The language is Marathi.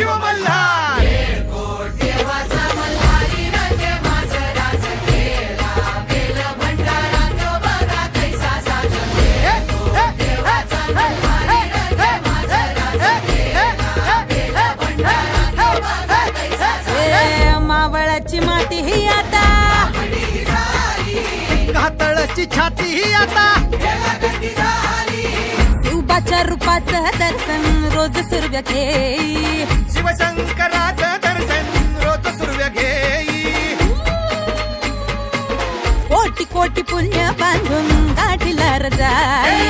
शिव मल्हार. माती ही आता. कातळाची छाती ही आता. दर्शन रोज सूर्य घेई शिवशंकराचं दर्शन रोज सूर्य घेई कोटी कोटी पुण्य बांधून गाठीला रजाई